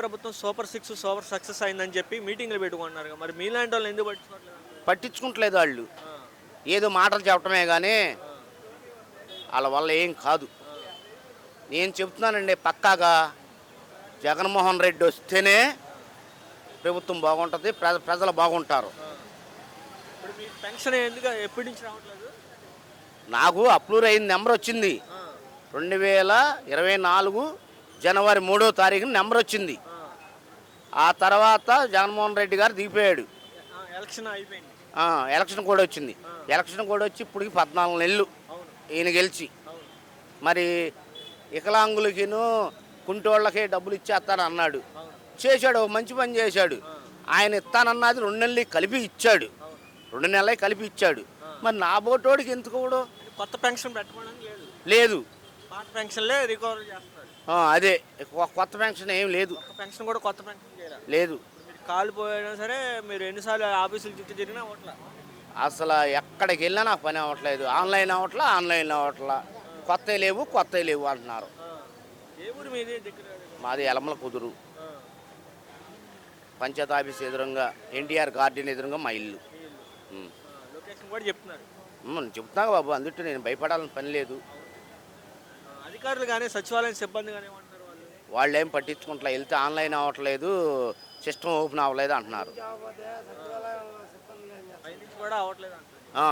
ప్రభుత్వం super six super success అయిందని చెప్పి మీటింగ్లు పెట్టుకుంటున్నారు. మరి మీలాంటి వాళ్ళు ఎందుకు పట్టించుకోవట్లేదు పట్టించుకుంటలేదు వాళ్ళు. ఏదో మాటలు చెప్పడమే కానీ వాళ్ళ వల్ల ఏం కాదు. నేను చెప్తున్నానండి పక్కాగా జగన్మోహన్ రెడ్డి వస్తేనే ప్రభుత్వం బాగుంటుంది ప్రజ ప్రజలు బాగుంటారు. ఇప్పుడు మీ పెన్షన్ ఎందుకు ఎప్పటి నుంచి రావట్లేదు? నాకు అప్లూర్ అయిన నెంబర్ వచ్చింది. రెండు వేల ఇరవై నాలుగు జనవరి మూడో తారీఖున నెంబర్ వచ్చింది. ఆ తర్వాత జగన్మోహన్ రెడ్డి గారు దిగిపోయాడు. ఎలక్షన్ అయిపోయింది. ఆ, ఎలక్షన్ కూడా వచ్చింది. ఎలక్షన్ కూడా వచ్చి ఇప్పటికి పద్నాలుగు నెలలు ఈయన గెలిచి. మరి వికలాంగులకిను కుంటోళ్ళకి డబ్బులు ఇచ్చేస్తాను అన్నాడు. చేశాడు మంచి పని చేశాడు. ఆయన ఇస్తానన్నది రెండు నెలలు కలిపి ఇచ్చాడు. రెండు నెలలు కలిపి ఇచ్చాడు. మరి నా బోటోడికి ఎందుకు కూడా కొత్త పెన్షన్ పెట్టమని లేదు. పాత పెన్షన్లే రికవర్ చేస్తున్నారు ఆ, అదే. కొ- కొత్త పెన్షన్ ఏం లేదు. పెన్షన్ కూడా కొత్త పెన్షన్ లేదు. మీరు కాలు పోయినా సరే మీరు ఎన్నిసార్లు ఆఫీసులు చుట్టూ తిరిగినా ఓట్ల? అసలు ఎక్కడికి వెళ్ళినా నాకు పని అవ్వట్లేదు. ఆన్లైన్ అవ్వట్లా ఆన్లైన్ అవ్వట్లా. కొత్తవి లేవు కొత్తవి లేవు అంటున్నారు. ఏ ఊరు మీది దగ్గర? మాది ఎలమల కుదురు. ఆ, పంచాయత్ ఆఫీస్ ఎదురుగా ఎన్టీఆర్ గార్డెన్ ఎదురుగా మా ఇల్లు. వీళ్ళు. ఉమ్. ఆ, లొకేషన్ కూడా చెప్తున్నారు. ఉమ్, చెప్తున్నా బాబు అందుకే నేను భయపడాలని పని లేదు. అధికారులు కానీ సచివాలయం సిబ్బంది కానీ వాళ్ళు? వాళ్ళు ఏం పట్టించుకుంటా వెళ్తే ఆన్లైన్ అవ్వట్లేదు సిస్టమ్ ఓపెన్ అవ్వలేదు అంటున్నారు. కూడా అవ్వట్లేదు ఆ,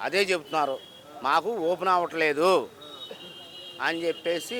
అదే చెప్తున్నారు. మాకు ఓపెన్ అవ్వట్లేదు అని చెప్పేసి